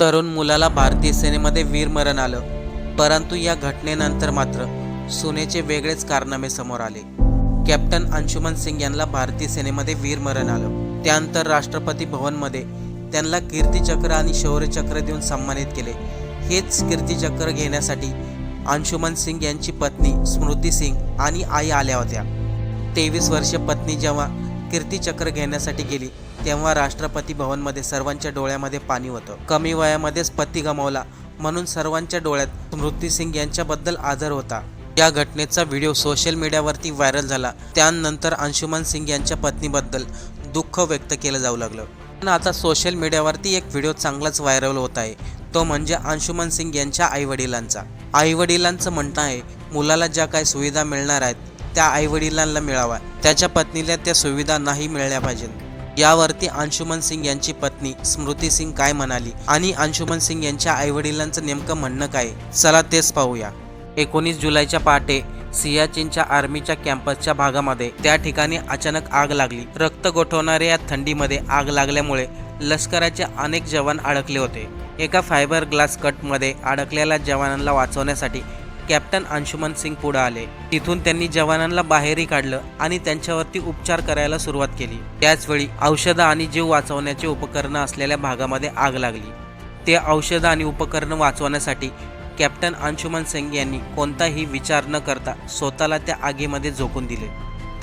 तरुण मुलाला भारतीय सेनेमध्ये वीरमरण आलं. परंतु या घटनेनंतर मात्र सुनेचे वेगळेच कारनामे समोर आले. कॅप्टन अंशुमन सिंग यांना भारतीय सेनेमध्ये वीरमरण आलं. त्यानंतर राष्ट्रपती भवनमध्ये त्यांना कीर्तीचक्र आणि शौर्यचक्र देऊन सन्मानित केले. हेच कीर्तीचक्र घेण्यासाठी अंशुमन सिंग यांची पत्नी स्मृती सिंग आणि आई आल्या होत्या. तेवीस वर्षे पत्नी जेव्हा कीर्तीचक्र घेण्यासाठी गेली तेव्हा राष्ट्रपती भवनमध्ये सर्वांच्या डोळ्यामध्ये पाणी होतं. कमी वयामध्येच पती गमावला. म्हणून सर्वांच्या डोळ्यात स्मृती सिंग यांच्याबद्दल आदर होता. या घटनेचा व्हिडिओ सोशल मीडियावरती व्हायरल झाला. त्यानंतर अंशुमन सिंग यांच्या पत्नीबद्दल दुःख व्यक्त केलं जाऊ लागलं. पण आता सोशल मीडियावरती एक व्हिडिओ चांगलाच व्हायरल होत आहे. तो म्हणजे अंशुमन सिंग यांच्या आईवडिलांचा. आईवडिलांचं म्हणणं आहे मुलाला ज्या काही सुविधा मिळणार आहेत त्या आईवडिलांना मिळावा. त्याच्या पत्नीला त्या सुविधा नाही मिळल्या पाहिजेत. यावरती अंशुमन सिंग यांची पत्नी स्मृती सिंग काय म्हणाली आणि अंशुमन सिंग यांच्या आईवडिलांचं नेमकं म्हणणं काय? चला तेच पाहूया. एकोणीस जुलैच्या पहाटे सियाचीनच्या आर्मीच्या कॅम्पसच्या भागामध्ये त्या ठिकाणी अचानक आग लागली. रक्त गोठवणाऱ्या या थंडीमध्ये आग लागल्यामुळे लष्कराचे अनेक जवान अडकले होते. एका फायबर ग्लास कटमध्ये अडकलेल्या जवानांना वाचवण्यासाठी कॅप्टन अंशुमन सिंग पुढे आले. तिथून त्यांनी जवानांना बाहेरही काढलं आणि त्यांच्यावरती उपचार करायला सुरुवात केली. त्याचवेळी औषधं आणि जीव वाचवण्याची उपकरणं असलेल्या भागामध्ये आग लागली. ते औषधं आणि उपकरणं वाचवण्यासाठी कॅप्टन अंशुमन सिंग यांनी कोणताही विचार न करता स्वतःला त्या आगीमध्ये झोकून दिले.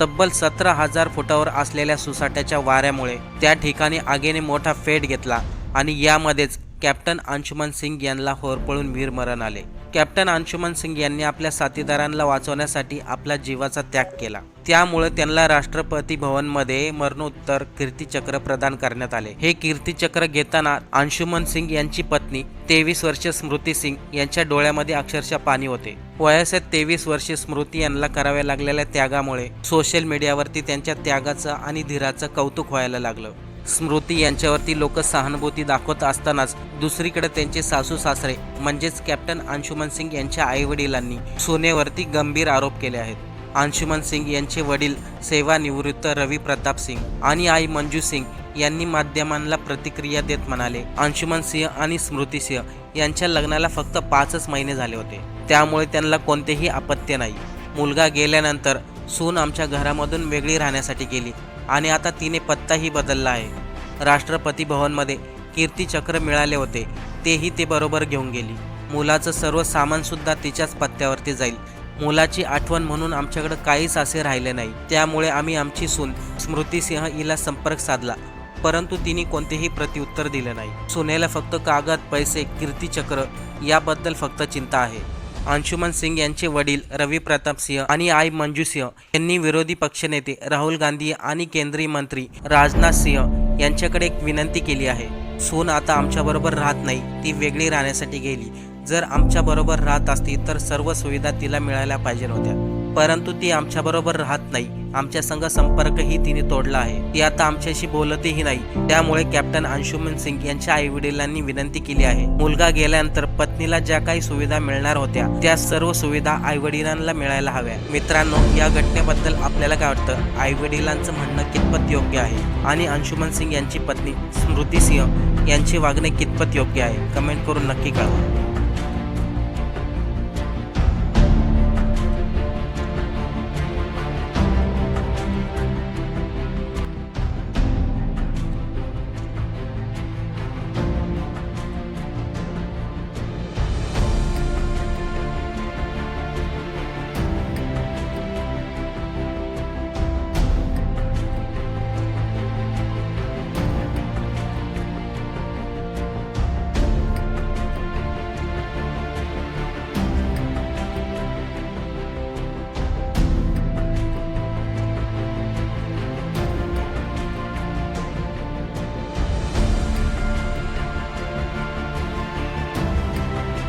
तब्बल सतरा हजार फुटावर असलेल्या सुसाट्याच्या वाऱ्यामुळे त्या ठिकाणी आगीने मोठा फेट घेतला आणि यामध्येच कॅप्टन अंशुमन सिंग यांना होरपळून वीरमरण आले. कॅप्टन अंशुमन सिंग यांनी आपल्या साथीदारांना वाचवण्यासाठी आपला जीवाचा त्याग केला. त्यामुळे त्यांना राष्ट्रपती भवनमध्ये मरणोत्तर कीर्तीचक्र प्रदान करण्यात आले. हे कीर्तीचक्र घेताना अंशुमन सिंग यांची पत्नी तेवीस वर्ष स्मृती सिंग यांच्या डोळ्यामध्ये अक्षरशः पाणी होते. वयासात तेवीस वर्षे स्मृती यांना कराव्या लागलेल्या त्यागामुळे सोशल मीडियावरती त्यांच्या त्यागाचं आणि धीराचं कौतुक व्हायला लागलं. स्मृती यांच्यावरती लोक सहानुभूती दाखवत असतानाच दुसरीकडे त्यांचे सासू सासरे म्हणजेच कॅप्टन अंशुमन सिंग यांच्या आईवडिलांनी सोनेवरती गंभीर आरोप केले आहेत. अंशुमन सिंग यांचे वडील सेवानिवृत्त रवी प्रताप सिंग आणि आई मंजू सिंग यांनी माध्यमांना प्रतिक्रिया देत म्हणाले अंशुमन सिंह आणि स्मृती सिंह यांच्या लग्नाला फक्त पाचच महिने झाले होते. त्यामुळे त्यांना कोणतेही अपत्य नाही. मुलगा गेल्यानंतर सून आमच्या घरामधून वेगळी राहण्यासाठी गेली. आणि आता तिने पत्ताही बदलला आहे. राष्ट्रपती भवनमध्ये कीर्तीचक्र मिळाले होते तेही ते बरोबर घेऊन गेली. मुलाचं सर्व सामानसुद्धा तिच्याच पत्त्यावरती जाईल. मुलाची आठवण म्हणून आमच्याकडे काहीच असे राहिले नाही. त्यामुळे आम्ही आमची सून स्मृतीसिंह हिला संपर्क साधला. परंतु तिने कोणतेही प्रत्युत्तर दिले नाही. सुनेला फक्त कागद पैसे कीर्तीचक्र याबद्दल फक्त चिंता आहे. अंशुमन सिंग यांचे वडील रवी प्रताप सिंह आणि आई मंजू सिंह यांनी विरोधी पक्षनेते राहुल गांधी आणि केंद्रीय मंत्री राजनाथ सिंह यांच्याकडे एक विनंती केली आहे. सोन आता आमच्याबरोबर राहत नाही ती वेगळी राहण्यासाठी गेली. जर आमच्याबरोबर राहत असती तर सर्व सुविधा तिला मिळायला पाहिजे होत्या. परंतु ती आमच्याबरोबर राहत नाही. आमच्या संघ संपर्कही तिने तोडला आहे. ती आता आमच्याशी बोलतही नाही. त्यामुळे कॅप्टन अंशुमन सिंग यांच्या आई वडिलांनी विनंती केली आहे. मुलगा गेल्यानंतर पत्नीला ज्या काही सुविधा मिळणार होत्या त्या सर्व सुविधा आई वडिलांना मिळायला हव्या. मित्रांनो या घटनेबद्दल आपल्याला काय वाटतं? आई वडिलांचं म्हणणं कितपत योग्य आहे? आणि अंशुमन सिंग यांची पत्नी स्मृती सिंह यांचे वागणे कितपत योग्य आहे? कमेंट करून नक्की कळवा.